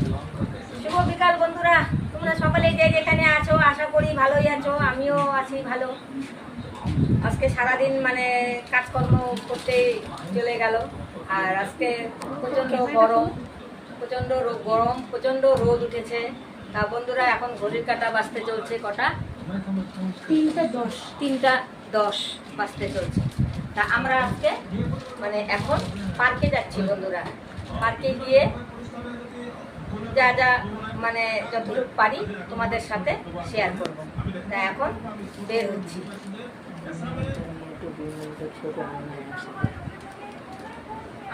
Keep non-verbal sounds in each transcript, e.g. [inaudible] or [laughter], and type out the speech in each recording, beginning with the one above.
শুভ বিকাল বন্ধুরা। তোমরা সকলে যে যেখানে আছো আশা করি ভালোই আছো আমিও আছি ভালো। আজকে সারাদিন মানে কাজকর্ম করতে চলে গেল। আর আজকে প্রচণ্ড গরম প্রচণ্ড রো- গরম প্রচণ্ড রোদ উঠেছে। তা বন্ধুরা এখন ঘড়ির কাটা বাজতে চলছে কটা? তিনটা দশ। তিনটা দশ বাজতে চলছে। তা আমরা আজকে মানে এখন পার্কে যাচ্ছি বন্ধুরা। পার্কে গিয়ে যা যা মানে যতটুকু পারি তোমাদের সাথে শেয়ার করব। তা এখন বের হচ্ছি।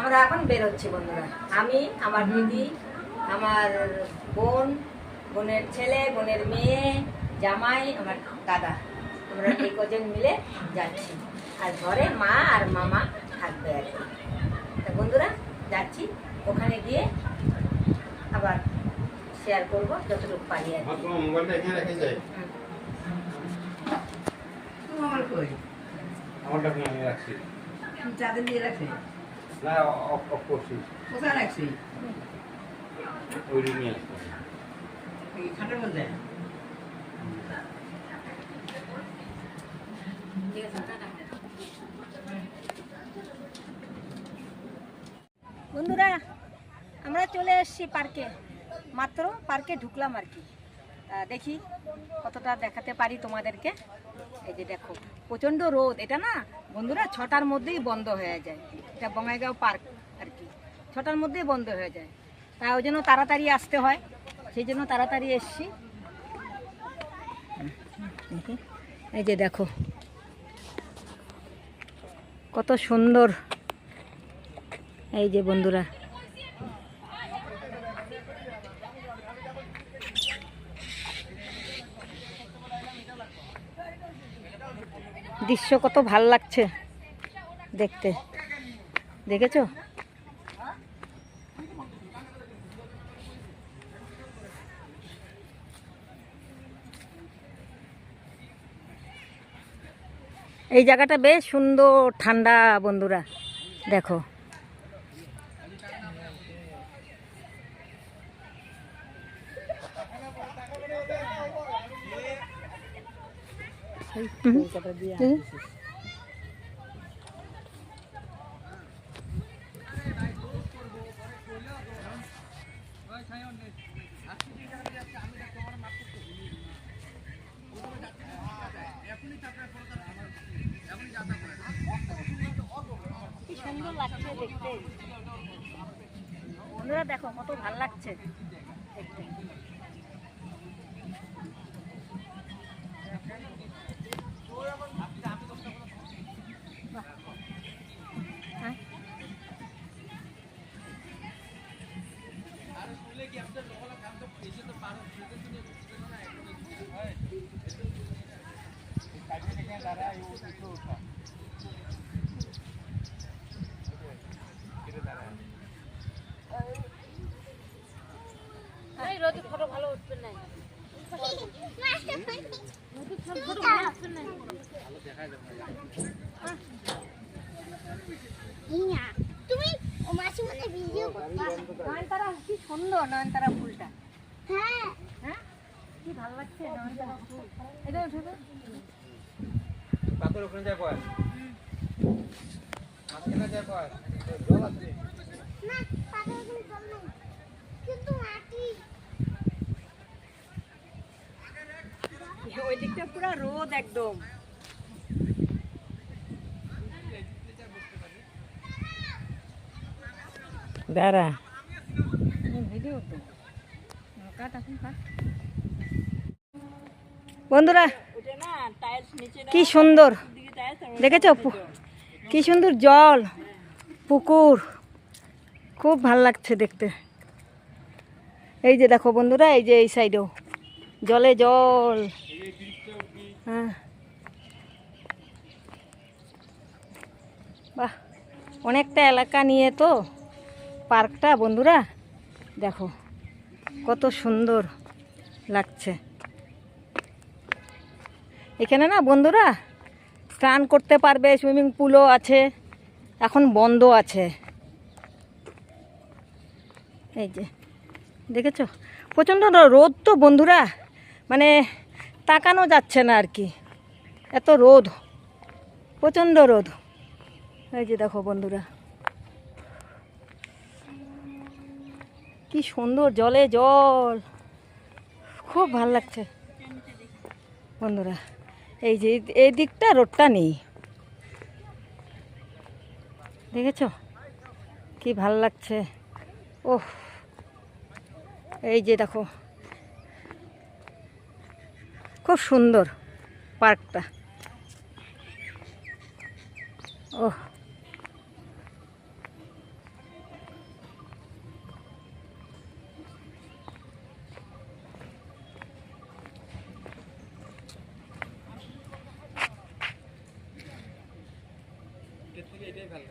আমরা এখন বের হচ্ছি বন্ধুরা। আমি, আমার দিদি, আমার বোন, বোনের ছেলে, বোনের মেয়ে, জামাই, আমার দাদা। আমরা এই কজন মিলে যাচ্ছি। আর ঘরে মা আর মামা থাকবে আর কি। বন্ধুরা, যাচ্ছি। ওখানে গিয়ে আবার শেয়ার করব যতটুকু পারি আর তোমার মোবাইলটা এখানে রেখে। আমার কই? আমারটা আমি রাখছি। চাঁদের দিয়ে রাখছি। না অফ অফ করছি। কোথায় রাখছি? ওই রুমে আসব এই খাটের মধ্যে? ঠিক আছে, টাটা। বন্ধুরা আমরা চলে এসেছি পার্কে। মাত্র পার্কে ঢুকলাম আর কি। দেখি কতটা দেখাতে পারি তোমাদেরকে। এই যে দেখো, প্রচণ্ড রোদ, এটা না বন্ধুরা ছটার মধ্যেই বন্ধ হয়ে যায়। এটা বঙ্গাইগাঁও পার্ক আর কি। ছটার মধ্যেই বন্ধ হয়ে যায়। তা ওই জন্য তাড়াতাড়ি আসতে হয়। সেই জন্য তাড়াতাড়ি এসছি। এই যে দেখো, কত সুন্দর। এই যে বন্ধুরা দৃশ্য কত ভালো লাগছে দেখতে। দেখেছ? এই জায়গাটা বেশ সুন্দর ঠান্ডা বন্ধুরা দেখো। সুন্দর লাগছে দেখতে। দেখো কত ভালো লাগছে দেখতে। রোদে ফটো ভালো উঠবে না। তুমি ও মাসি মনে ভিডিও নয়নতারা কি সুন্দর নয়নতারা ফুলটা। হ্যাঁ। হ্যাঁ? কি ভালো লাগছে নয়নতারা ফুল? এটা উঠে তো। ওখানে যায় পয় মাঝখানে যায় পয় জল আছে না পাথর কিন্তু জল নাই। কিন্তু মাটি। ওই দিকটা পুরো রোদ একদম। দাঁড়া। ভিডিও তো। কাট এখন কাট বন্ধুরা কি সুন্দর। দেখেছ? কি সুন্দর জল পুকুর। খুব ভালো লাগছে দেখতে। এই যে দেখো বন্ধুরা এই যে এই সাইডেও জলে জল। হ্যাঁ। বাহ অনেকটা এলাকা নিয়ে তো পার্কটা বন্ধুরা। দেখো কত সুন্দর লাগছে। এখানে না বন্ধুরা স্নান করতে পারবে, সুইমিং পুলও আছে, এখন বন্ধ আছে। এই যে, দেখেছ? প্রচণ্ড রোদ তো বন্ধুরা মানে তাকানো যাচ্ছে না আর কি। এত রোদ, প্রচণ্ড রোদ। এই যে দেখো বন্ধুরা, কি সুন্দর জলে জল, খুব ভালো লাগছে। বন্ধুরা এই যে এই দিকটা রোডটা নেই। দেখেছ? কি ভালো লাগছে। ওহ, এই যে দেখো। খুব সুন্দর পার্কটা। ওহ। এটাই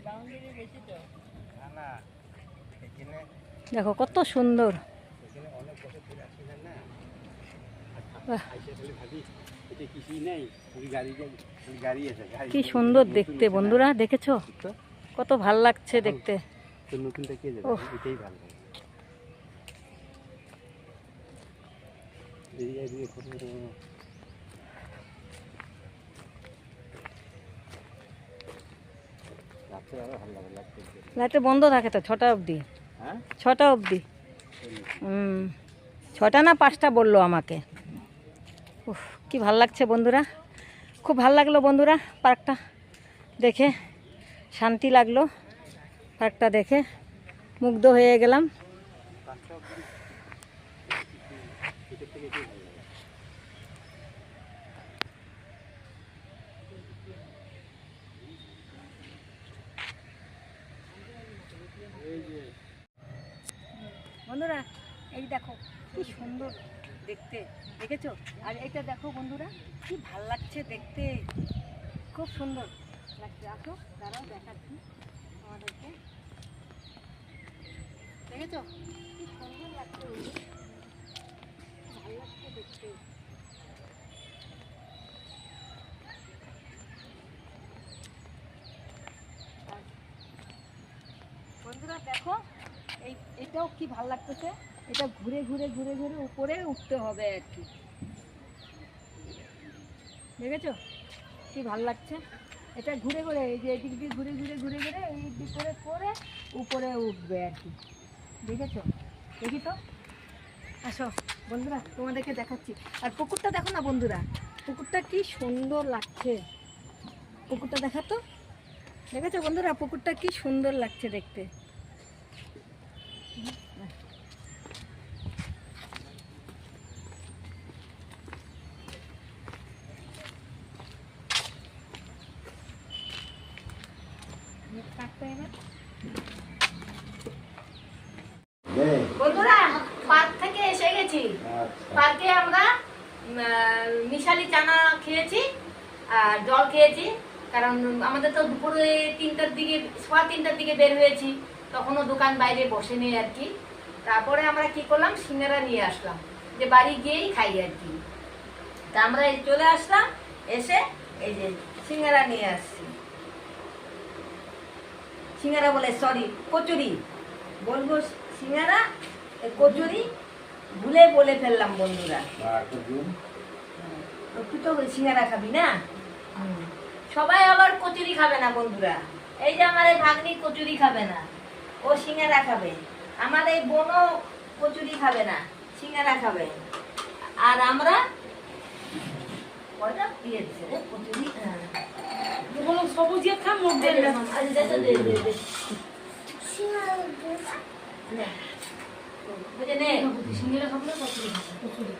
ভালো লাগে। না না এখানে দেখো কত সুন্দর। কি সুন্দর দেখতে বন্ধুরা দেখেছ? তো কত ভালো লাগছে দেখতে। নতুনটা কে যাবে ওহ। এটাই ভালো লাগে এদিকে এদিকে ফটো রাত্রে আরও ভালো লাগে লাগতে লাইটে বন্ধ থাকে তো ছটা অবধি। হ্যাঁ? ছটা অবধি। হুম ছটা না পাঁচটা বলল আমাকে। উফ কি ভালো লাগছে বন্ধুরা। খুব ভালো লাগল বন্ধুরা পার্কটা দেখে। শান্তি লাগল পার্কটা দেখে। মুগ্ধ হয়ে গেলাম পাঁচটা অবধি এটার থেকে এটাই ভালো লাগে এই যে বন্ধুরা এই দেখো, কি সুন্দর দেখতে, দেখেছ? আর এটা দেখো বন্ধুরা, কি ভালো লাগছে দেখতে। খুব সুন্দর লাগছে। আসো, দাঁড়াও, দেখাচ্ছি আমাদেরকে দেখেছ? কি সুন্দর লাগছে ভালো লাগছে দেখতে। বন্ধুরা, দেখো, এই, এটাও কি ভালো লাগতেছে? এটা ঘুরে ঘুরে ঘুরে ঘুরে উপরে উঠতে হবে আর কি। দেখেছ? কি ভালো লাগছে? এটা ঘুরে ঘুরে, এই যে এদিক দিয়ে ঘুরে ঘুরে ঘুরে ঘুরে এই দিক করে করে উপরে উঠবে আর কি। দেখেছ? দেখি তো। আসো, বন্ধুরা, তোমাদেরকে দেখাচ্ছি। আর পুকুরটা দেখো না, বন্ধুরা? পুকুরটা কি সুন্দর লাগছে। পুকুরটা দেখা তো। দেখেছ বন্ধুরা? পুকুরটা কি সুন্দর লাগছে দেখতে কাটতে এবার বন্ধুরা পার্ক থেকে এসে গেছি পার্কে আমরা উম, আহ, মিশালি চানা খেয়েছি আর জল খেয়েছি। কারণ আমাদের তো দুপুরে তিনটার দিকে, সোয়া তিনটার দিকে বের হয়েছি। তখনও দোকান বাইরে বসে নেই আর কি। তারপরে আমরা কি করলাম? সিঙ্গারা নিয়ে আসলাম। যে বাড়ি গিয়েই খাই আর কি। তা আমরা চলে আসলাম, এসে এই যে সিঙ্গারা নিয়ে আসছি। সিঙ্গারা বলে সরি কচুরি। বলব সিঙ্গারা কচুরি ভুলে বলে ফেললাম বন্ধুরা। তুই তো সিঙ্গারা খাবি না সবাই আবার কচুরি খাবে না বন্ধুরা এই যে আমার এই ভাগ্নি কচুরি খাবে না ও সিঙ্গারা খাবে আমার এই বোনও কচুরি খাবে না সিঙ্গারা খাবে আর আমরা কয়টা দিয়েছে কচুরি। সবুজে মুখ দে, দে, আরে দে, দে, দে, দে, দে। নে। বুঝে নে। সিঙ্গেরা খাব না কচুরি খাব কচুরি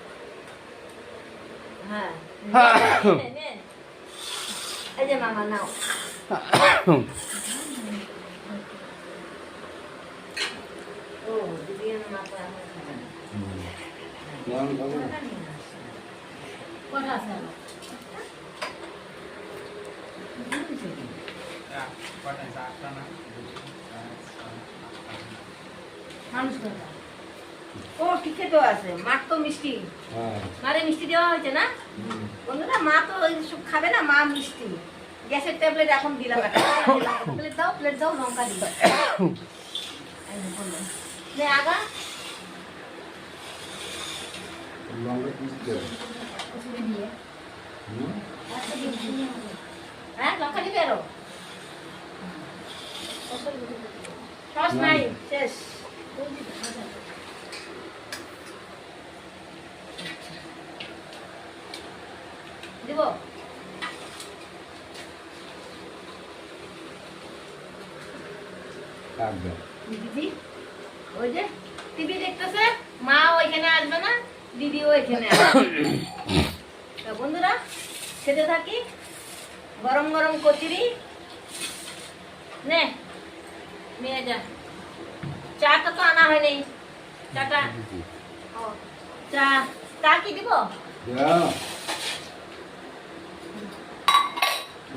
হ্যাঁ। [coughs] এই যে মামা নাও? [coughs] মানুষ ও ঠিকই তো আছে। মার তো মিষ্টি। মারে মিষ্টি দেওয়া হয়েছে না? বন্ধুরা মা তো ওই সব খাবে না মা মিষ্টি। গ্যাসের ট্যাবলেট এখন দিলাম প্লেট দাও প্লেট দাও লঙ্কা দিল আগা। লঙ্কা দিয়ে। হ্যাঁ লঙ্কা দিবে আরও। সস নাই শেষ ওই যে ভাজা। দিব? দিদি ওই যে টিভি দেখতেছে মা ওইখানে আসবে না দিদিও ওইখানে আসবে। বন্ধুরা খেতে থাকি গরম গরম কচুরি। নে নিয়ে যা। চাটা তো আনা হয়নি। চাটা। ও, চা। চা কি দিব দাও কোথাও দোকান না সস নাই গল্পগুলো দেখা যাচ্ছে একটু দাও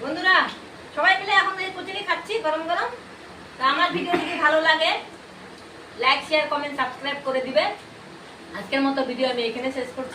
বন্ধুরা, সবাই মিলে এখন এই কচুরি খাচ্ছি, গরম গরম। তো আমার ভিডিও যদি ভালো লাগে লাইক শেয়ার কমেন্ট সাবস্ক্রাইব করে দিবে। আজকের মতো ভিডিও আমি এখানে শেষ করছি।